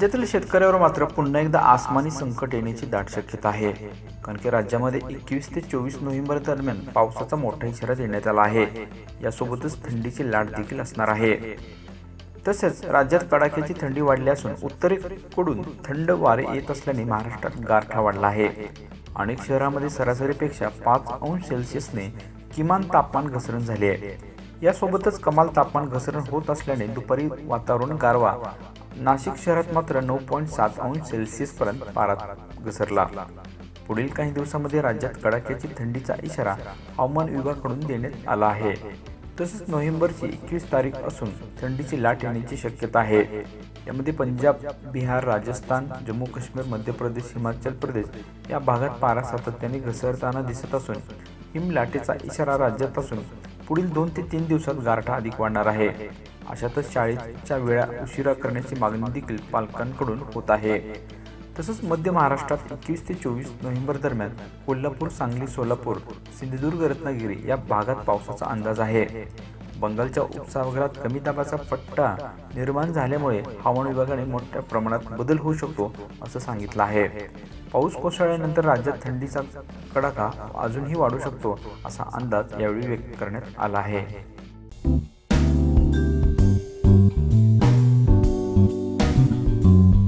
राज्यातील शेतकऱ्यावर मात्र पुन्हा एकदा आसमानी संकट येण्याची दाट शक्यता आहे. कारण की राज्यामध्ये एकवीस ते चोवीस नोव्हेंबर दरम्यान पावसाचा मोठा इशारा देण्यात आला आहे. यासोबतच थंडीची लाट देखील असणार आहे. तसेच राज्यात कडाक्याची थंडी वाढली असून उत्तरेकडून थंड वारे येत असल्याने महाराष्ट्रात गारठा वाढला आहे. अनेक शहरामध्ये सरासरीपेक्षा पाच अंश सेल्सिअसने किमान तापमान घसरण झाले आहे. यासोबतच कमाल तापमान घसरण होत असल्याने दुपारी वातावरण गारवा. नाशिक शहरात मात्र नऊ पॉईंट सात अंश सेल्सिअस पर्यंत पारा घसरला. पुढील काही दिवसांमध्ये राज्यात कडाक्याची थंडीचा इशारा हवामान विभागाकडून देण्यात आला आहे. तसेच नोव्हेंबरची एकवीस तारीख असून थंडीची लाट येण्याची शक्यता आहे. यामध्ये पंजाब बिहार राजस्थान जम्मू काश्मीर मध्य प्रदेश हिमाचल प्रदेश या भागात पारा सातत्याने घसरताना दिसत असून हिमलाटेचा इशारा राज्यात असून पुढील दोन ते तीन दिवसात गारठा अधिक वाढणार आहे. अशातच शाळेच्या वेळा उशिरा करण्याची मागणी देखील पालकांकडून होत आहे. तसंच मध्य महाराष्ट्रात एकवीस ते चोवीस नोव्हेंबर दरम्यान कोल्हापूर सांगली सोलापूर सिंधुदुर्ग रत्नागिरी या भागात पावसाचा अंदाज आहे. बंगालच्या उपसागरात कमी दाबाचा पट्टा निर्माण झाल्यामुळे हवामान विभागाने मोठ्या प्रमाणात बदल होऊ शकतो असं सांगितलं आहे. पाऊस कोसळल्यानंतर राज्यात थंडीचा कडाका अजूनही वाढू शकतो असा अंदाज यावेळी व्यक्त करण्यात आला आहे. Música